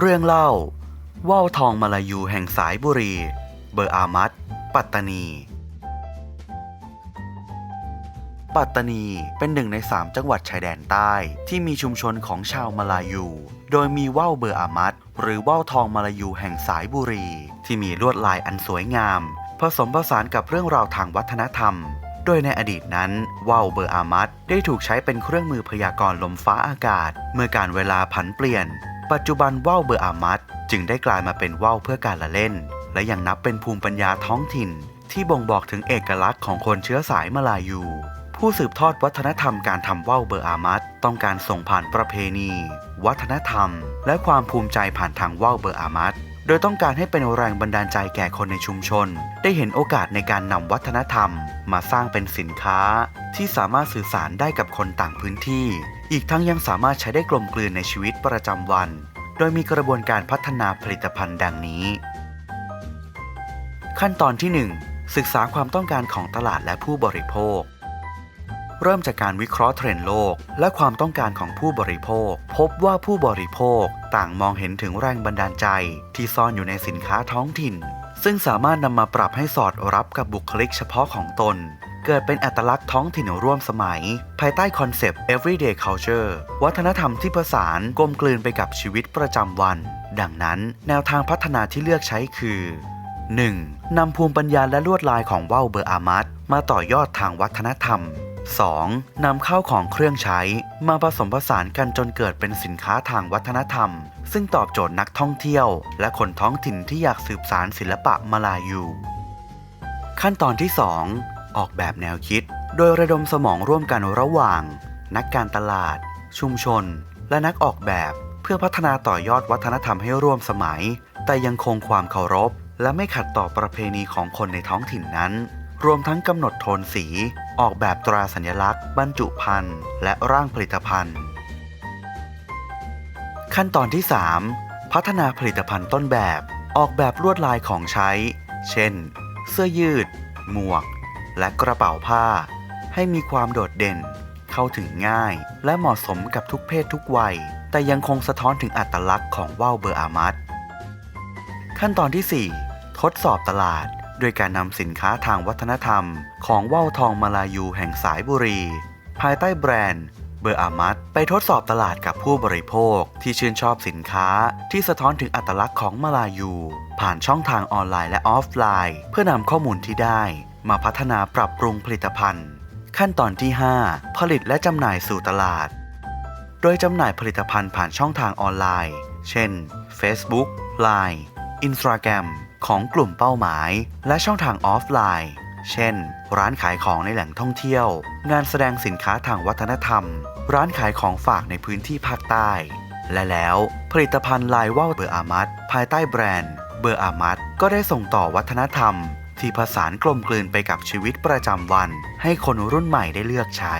เรื่องเล่า ว่าวทองมาลายูแห่งสายบุรี เบอร์อามัดปัตตานี ปัตตานีเป็นหนึ่งใน3จังหวัดชายแดนใต้ที่มีชุมชนของชาวมาลายู โดยมีว่าวเบอร์อามัดหรือว่าวทองมาลายูแห่งสายบุรี ที่มีลวดลายอันสวยงาม ผสมผสานกับเรื่องราวทางวัฒนธรรม โดยในอดีตนั้นว่าวเบอร์อามัดได้ถูกใช้เป็นเครื่องมือพยากรณ์ลมฟ้าอากาศ เมื่อการเวลาผันเปลี่ยน ปัจจุบันว่าวเบอร์อามัดจึงได้กลายมาเป็นว่าวเพื่อการละเล่น และยังนับเป็นภูมิปัญญาท้องถิ่น ที่บ่งบอกถึงเอกลักษณ์ของคนเชื้อสายมาลายู ผู้สืบทอดวัฒนธรรมการทำว่าวเบอร์อามัดต้องการส่งผ่านประเพณี วัฒนธรรม และความภูมิใจผ่านทางว่าวเบอร์อามัด โดยต้องการให้เป็นแรงบันดาลใจแก่คนในชุมชน ได้เห็นโอกาสในการนำวัฒนธรรม มาสร้างเป็นสินค้า ที่สามารถสื่อสารได้กับคนต่างพื้นที่ อีกทั้งยังสามารถใช้ได้กลมกลืนในชีวิตประจำวัน โดยมีกระบวนการพัฒนาผลิตภัณฑ์ดังนี้ ขั้นตอนที่ 1 ศึกษาความต้องการของตลาดและผู้บริโภค เริ่มจากการวิเคราะห์เทรนด์โลก และความต้องการของผู้บริโภค พบว่าผู้บริโภคต่างมองเห็นถึงแรงบันดาลใจ ที่ซ่อนอยู่ในสินค้าท้องถิ่น ซึ่งสามารถนำมาปรับให้สอดรับกับบุคลิกเฉพาะของตน เกิดเป็นอัตลักษณ์ท้องถิ่นร่วมสมัย ภายใต้คอนเซปต์ everyday culture วัฒนธรรมที่ผสานกลมกลืนไปกับชีวิตประจำวัน ดังนั้น แนวทางพัฒนาที่เลือกใช้คือ 1. นำภูมิปัญญาและลวดลายของว่าวเบอร์อามัดมาต่อยอดทางวัฒนธรรม 2. นำเข้าของเครื่องใช้ มาผสมผสานกันจนเกิดเป็นสินค้าทางวัฒนธรรม ซึ่งตอบโจทย์นักท่องเที่ยว และคนท้องถิ่นที่อยากสืบสารศิลปะมาลายู ขั้นตอนที่ 2 ออกแบบแนวคิด โดยระดมสมองร่วมกันระหว่าง นักการตลาด ชุมชน และนักออกแบบเพื่อพัฒนาต่อยอดวัฒนธรรมให้ร่วมสมัย แต่ยังคงความเคารพ และไม่ขัดต่อประเพณีของคนในท้องถิ่นนั้น รวมทั้งกำหนดโทนสี ออกแบบตราสัญลักษณ์ บรรจุภัณฑ์ และร่างผลิตภัณฑ์ ขั้นตอนที่ 3 พัฒนาผลิตภัณฑ์ต้นแบบ ออกแบบลวดลายของใช้ เช่น เสื้อยืด หมวก และกระเป๋าผ้า ให้มีความโดดเด่น เข้าถึงง่าย และเหมาะสมกับทุกเพศทุกวัย แต่ยังคงสะท้อนถึงอัตลักษณ์ของว่าวเบอร์อามัดขั้นตอนที่ 4 ทดสอบตลาด โดยการนำสินค้าทางวัฒนธรรม ของว่าวทองมาลายูแห่งสายบุรี ภายใต้แบรนด์เบอร์อามัดไปทดสอบตลาดกับผู้บริโภคที่ชื่นชอบสินค้าที่สะท้อนถึงอัตลักษณ์ของมาลายู ผ่านช่องทางออนไลน์และออฟไลน์ เพื่อนำข้อมูลที่ได้ มาพัฒนาปรับปรุงผลิตภัณฑ์ ขั้นตอนที่ 5 ผลิตและจำหน่ายสู่ตลาด โดยจำหน่ายผลิตภัณฑ์ผ่านช่องทางออนไลน์ เช่น Facebook Line Instagram ของกลุ่มเป้าหมาย และช่องทางออฟไลน์ เช่น ร้านขายของในแหล่งท่องเที่ยว งานแสดงสินค้าทางวัฒนธรรม ร้านขายของฝากในพื้นที่ภาคใต้ และแล้วผลิตภัณฑ์ลายว่าวเบอร์อามัดภายใต้แบรนด์ เบอร์อามัดก็ได้ส่งต่อวัฒนธรรม ที่ผสานกลมกลืนไปกับชีวิตประจำวัน ให้คนรุ่นใหม่ได้เลือกใช้